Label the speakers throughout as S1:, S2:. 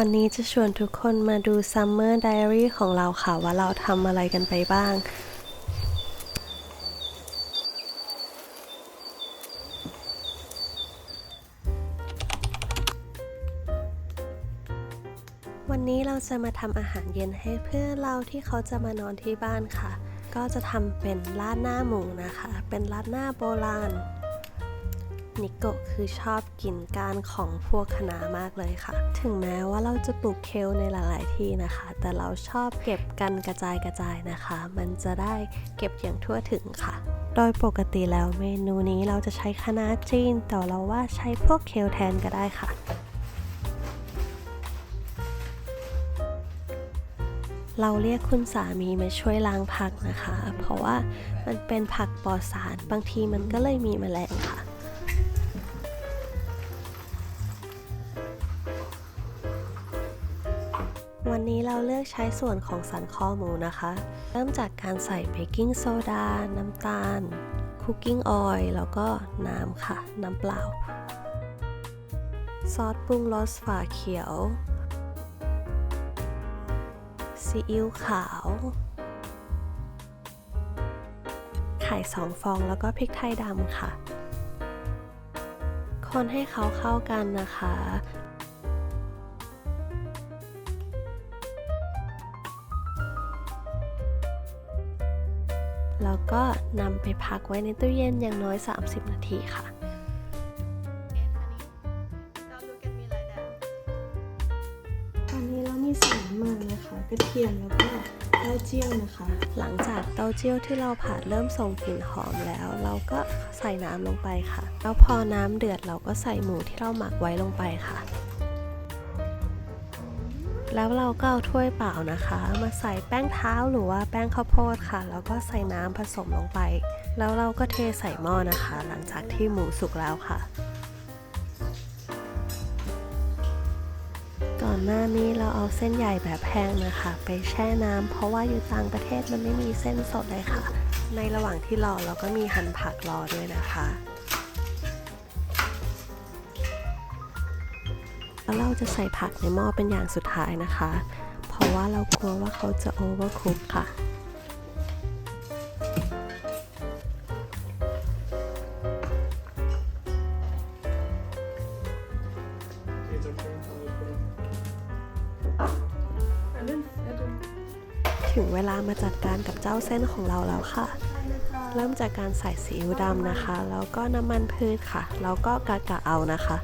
S1: วันนี้จะชวนทุกคนมาดู Summer Diary ของเราค่ะ ว่าเราทำอะไรกันไปบ้าง วันนี้เราจะมาทำอาหารเย็นให้เพื่อนเราที่เขาจะมานอนที่บ้านค่ะ ก็จะทำเป็นราดหน้าหมูนะคะ เป็นราดหน้าโบราณ นิโกะคือชอบกินก้านของพวกคะน้ามากเลยค่ะ ถึงแม้ว่าเราจะปลูกเคลในหลาย ๆ ที่นะคะ แต่เราชอบเก็บกันกระจายกระจายนะคะ มันจะได้เก็บอย่างทั่วถึงค่ะ โดยปกติแล้วเมนูนี้เราจะใช้คะน้าจีน แต่เราว่าใช้พวกเคลแทนก็ได้ค่ะเราเรียกคุณสามีมาช่วยล้างผักนะคะ เพราะว่ามันเป็นผักปลอดสาร บางทีมันก็เลยมีแมลงค่ะ วันนี้เราเลือกใช้ส่วนของสันคอหมูนะคะ เริ่มจากการใส่เบกกิ้งโซดา น้ำตาล คุกกิ้งออยล์แล้วก็น้ำค่ะ น้ำเปล่า ซอสปรุงรสฝาเขียว ซีอิ๊วขาว ไข่สองฟองแล้วก็พริกไทยดำค่ะ คนให้เขาเข้ากันนะคะ ก็นำไปพักไว้ในตู้เย็นอย่างน้อย 30 นาทีค่ะตอนนี้เรามีใส่น้ำมันนะคะกระเทียมแล้วก็เต้าเจี้ยวนะคะ หลังจากเต้าเจี้ยวที่เราผัดเริ่มส่งกลิ่นหอมแล้ว เราก็ใส่น้ำลงไปค่ะ แล้วพอน้ำเดือดเราก็ใส่หมูที่เราหมักไว้ลงไปค่ะ แล้วเราก็เอาถ้วยเปล่านะคะ มาใส่แป้งเท้าหรือว่าแป้งข้าวโพดค่ะ แล้วก็ใส่น้ำผสมลงไป แล้วเราก็เทใส่หม้อนะคะ หลังจากที่หมูสุกแล้วค่ะ ก่อนหน้านี้เราเอาเส้นใหญ่แบบแห้งนะคะ ไปแช่น้ำเพราะว่าอยู่ต่างประเทศมันไม่มีเส้นสดเลยค่ะ ในระหว่างที่รอเราก็มีหั่นผักรอด้วยนะคะ แล้วเราจะใส่ผักในหม้อเป็นอย่างสุดท้ายนะคะ เพราะว่าเรากลัวว่าเขาจะโอเวอร์คุกค่ะถึงเวลามาจัดการกับเจ้าเส้นของเราแล้วค่ะ เริ่มจากการใส่ซีอิ๊วดำนะคะ แล้วก็น้ำมันพืชค่ะ แล้วก็กะกะเอานะคะ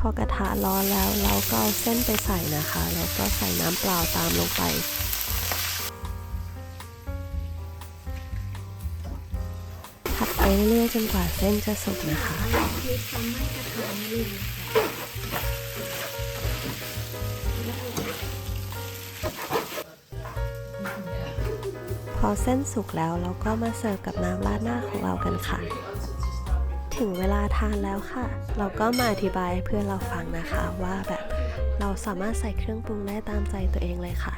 S1: พอกระทะร้อนแล้วเราก็เอาเส้นไปใส่นะคะ แล้วก็ใส่น้ำเปล่าตามลงไป ผัดไปเรื่อยๆจนกว่าเส้นจะสุกนะคะพอเส้นสุกแล้วเราก็มาเสิร์ฟกับน้ำราดหน้าของเรากันค่ะ ถึงเวลาทานแล้วค่ะ เราก็มาอธิบายเพื่อนเราฟังนะคะว่าแบบเราสามารถใส่เครื่องปรุงได้ตามใจตัวเองเลยค่ะ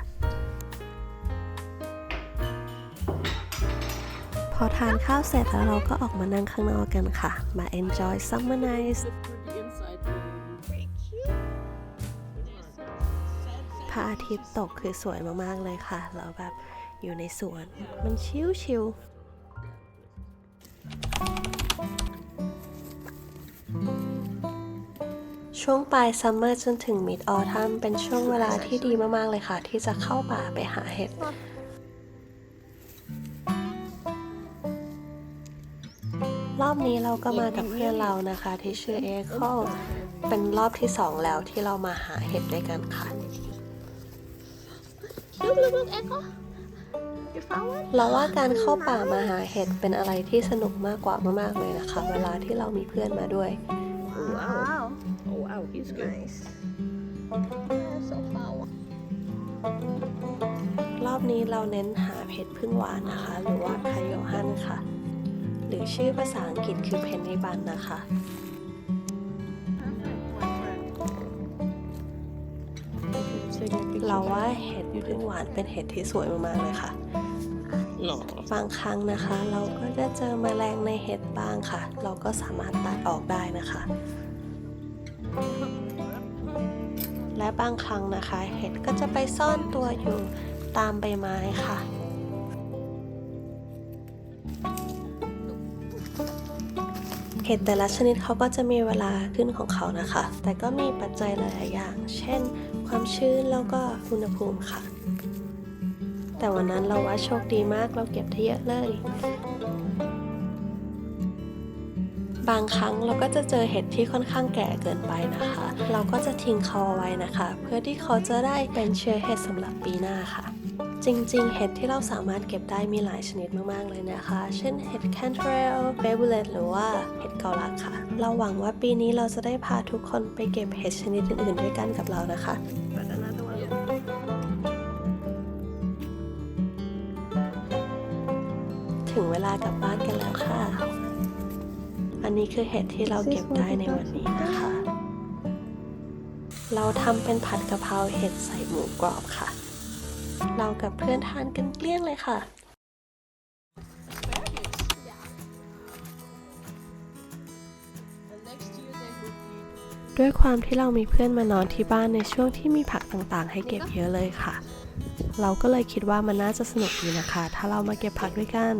S1: พอทานข้าวเสร็จแล้วเราก็ออกมานั่งข้างนอกกันค่ะ มา enjoy summer nights พระอาทิตย์ตกคือสวยมาก ๆ เลยค่ะ แล้วแบบอยู่ในสวนมันชิวๆ ช่วงปลายซัมเมอร์จนถึงมิดออทัมเป็นช่วงเวลาที่ดีมาก ๆ เลยค่ะ ที่จะเข้าป่าไปหาเห็ดรอบนี้เราก็มากับเพื่อนเรานะคะ ที่ชื่อเอโคเป็นรอบที่สองแล้วที่เรามาหาเห็ดด้วยกันค่ะ
S2: Look, look, look, Echo. You found one?
S1: เราว่าการเข้าป่ามาหาเห็ดเป็นอะไรที่สนุกมากกว่ามากๆเลยนะคะ เวลาที่เรามีเพื่อนมาด้วย
S2: he's good. Nice. So found one.
S1: รอบนี้เราเน้นหาเห็ดพึ่งหวานนะคะ หรือว่าคาโยฮันค่ะ หรือชื่อภาษาอังกฤษคือเพนนิบันนะคะ เราว่าเห็ดพึ่งหวานเป็นเห็ดที่สวยมากๆเลยค่ะ
S2: Yeah. หรอบา
S1: งครั้งนะคะ เราก็จะเจอแมลงในเห็ดบ้างค่ะ เราก็สามารถตัดออกได้นะคะ และบางครั้งนะคะ เห็ดก็จะไปซ่อนตัวอยู่ตามใบไม้ค่ะ เห็ดแต่ละชนิดเขาก็จะมีเวลาขึ้นของเขานะคะ แต่ก็มีปัจจัยหลาย ๆ อย่าง เช่น ความชื้นแล้วก็อุณหภูมิค่ะ แต่วันนั้นเราว่าโชคดีมากเราเก็บได้เยอะเลย บางครั้งเราก็จะเจอเห็ดที่ค่อนข้างแก่เกินไปนะคะ เราก็จะทิ้งเขาเอาไว้นะคะ เพื่อที่เขาจะได้เป็นเชื้อเห็ดสำหรับปีหน้าค่ะจริงๆ เห็ดที่เราสามารถเก็บได้มีหลายชนิดมากๆ เลยนะคะ เช่น เห็ดแคนเทรลเบบูเลตหรือว่าเห็ดเกาลัดค่ะ เราหวังว่าปีนี้เราจะได้พาทุกคนไปเก็บเห็ดชนิดอื่น ๆ ด้วยกันกับเรานะคะถึงเวลากลับบ้าน อันนี้คือเห็ดที่เราเก็บได้ในวันนี้นะคะ เราทำเป็นผัดกะเพราเห็ดใส่หมูกรอบค่ะ เรากับเพื่อนทานกันเกลี้ยงเลยค่ะ
S2: And next year they will be
S1: ด้วยความที่เรามีเพื่อนมานอนที่บ้านในช่วงที่มีผักต่างๆ ให้เก็บเยอะเลยค่ะ เราก็เลยคิดว่ามันน่าจะสนุกดีนะคะ ถ้าเรามาเก็บผักด้วยกัน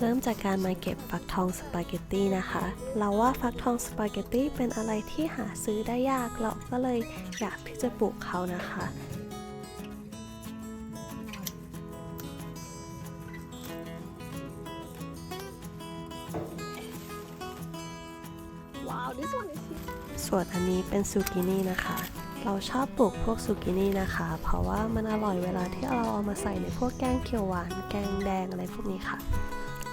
S1: เริ่มจากการมาเก็บฟักทองสปาเกตตี้นะคะ เราว่าฟักทองสปาเกตตี้เป็นอะไรที่หาซื้อได้ยากเราก็เลยอยากที่จะปลูกเขานะคะ
S2: Wow, this one is huge.
S1: ส่วนอันนี้เป็นซูกินี่นะคะ เราชอบปลูกพวกซูกินี่นะคะ เพราะว่ามันอร่อยเวลาที่เราเอามาใส่ในพวกแกงเขียวหวาน แกงแดงอะไรพวกนี้ค่ะ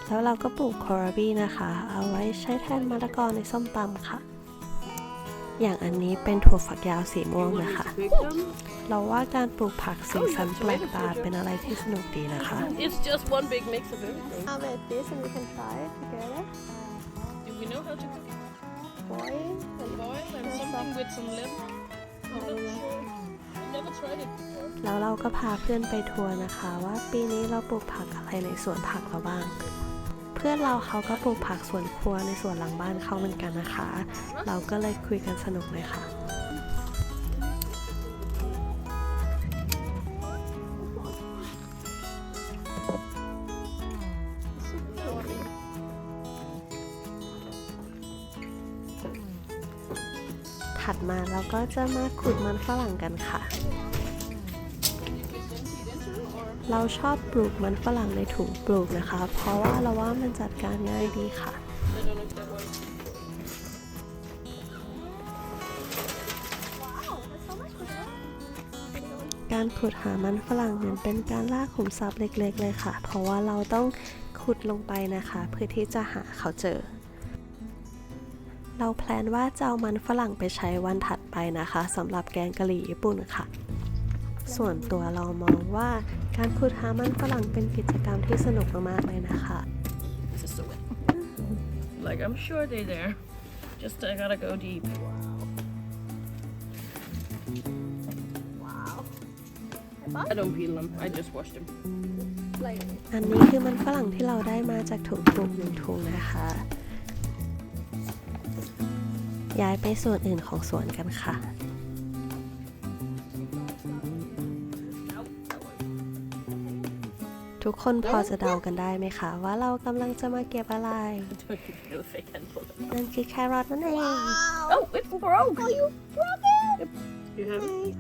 S1: แล้วเราก็ปลูกคอราบี้นะคะ เอาไว้ใช้แทนมะละกอในส้มตำค่ะ อย่างอันนี้เป็นถั่วฝักยาวสีม่วงนะคะ
S2: Pick them.
S1: เราว่าการปลูกผักสีสันแปลกตาเป็นอะไรที่สนุกดีนะคะ
S2: It's just one big mix of everything.
S1: How about this and we can try it together
S2: Do we know how to cook it?
S1: boil
S2: And boil and something with some lemon? I'm not sure. I've never tried it before.
S1: แล้วเราก็พาเพื่อนไปทัวร์นะคะ ว่าปีนี้เราปลูกผักอะไรในสวนผักเราบ้างเพื่อนเราเขาก็ปลูกผักสวนครัวในสวนหลังบ้านเขาเหมือนกันนะคะ เราก็เลยคุยกันสนุกเลยค่ะถัดมาเราก็จะมาขุดมันฝรั่งกันค่ะ เราชอบปลูกมันฝรั่งในถุงปลูกนะคะ เพราะว่าเราว่ามันจัดการง่ายดีค่ะ การขุดหามันฝรั่งเหมือนเป็นการลากขุมทรัพย์เล็กๆ เลยค่ะ เพราะว่าเราต้องขุดลงไปนะคะ เพื่อที่จะหาเขาเจอ เราแพลนว่าจะเอามันฝรั่งไปใช้วันถัดไปนะคะสำหรับแกงกะหรี่ญี่ปุ่นค่ะ ส่วนตัวเรามองว่าการขุดหามันฝรั่งเป็นกิจกรรมที่สนุกมากๆเลยนะคะ
S2: This is so wet. Like, I'm sure they're there. Just, I gotta go deep. I don't peel them. I just wash them.
S1: อันนี้คือมันฝรั่งที่เราได้มาจากถุงปลูกหนึ่งถุงนะคะ ย้ายไปส่วนอื่นของสวนกันค่ะ ทุกคนพอจะเดากันได้ไหมคะ ว่าเรากำลังจะมาเก็บอะไร
S2: Don't even know if I can pull it.
S1: นั่นคือแครอทนั่นเอง
S2: Oh, it broke! Oh, you broke it! You have it?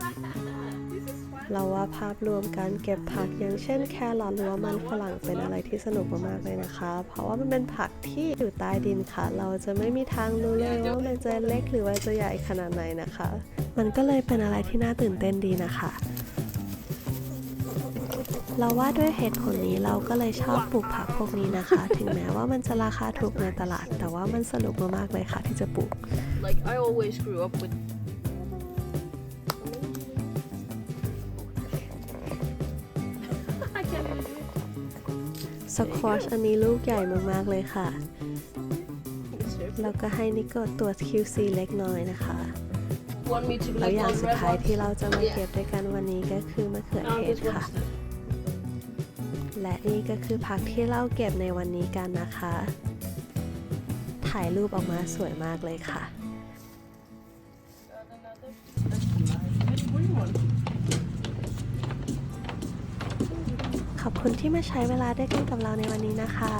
S1: เราว่าภาพรวมการเก็บผักอย่างเช่นแครอทหรือว่ามันฝรั่งเป็นอะไรที่สนุกมากๆเลยนะคะ เพราะว่ามันเป็นผักที่อยู่ใต้ดินค่ะ เราจะไม่มีทางรู้เลยว่ามันจะเล็กหรือว่าจะใหญ่ขนาดไหนนะคะ มันก็เลยเป็นอะไรที่น่าตื่นเต้นดีนะคะ เราว่าด้วยเหตุผลนี้เราก็เลยชอบปลูกผักพวกนี้นะคะ ถึงแม้ว่ามันจะราคาถูกในตลาด แต่ว่ามันสนุกมากๆเลยค่ะที่จะปลูก
S2: Like, I always grew up with. I can't even do it.
S1: สควอชอันนี้ลูกใหญ่มากๆเลยค่ะ
S2: It's here.
S1: แล้วก็ให้นิโกะตรวจ QC เล็กน้อยนะคะ
S2: Want me to
S1: แล้ว
S2: like
S1: อย่าง
S2: all
S1: สุด
S2: red
S1: ท้าย
S2: ones?
S1: ที่เราจะมาเก็บด้วยกันวันนี้ก็คือมะเขือ
S2: No,
S1: เทศ
S2: this
S1: ค่ะ
S2: one's
S1: และนี่ก็คือผักที่เราเก็บในวันนี้กันนะคะ ถ่ายรูปออกมาสวยมากเลยค่ะ ขอบคุณที่มาใช้เวลาด้วยกันกับเราในวันนี้นะคะ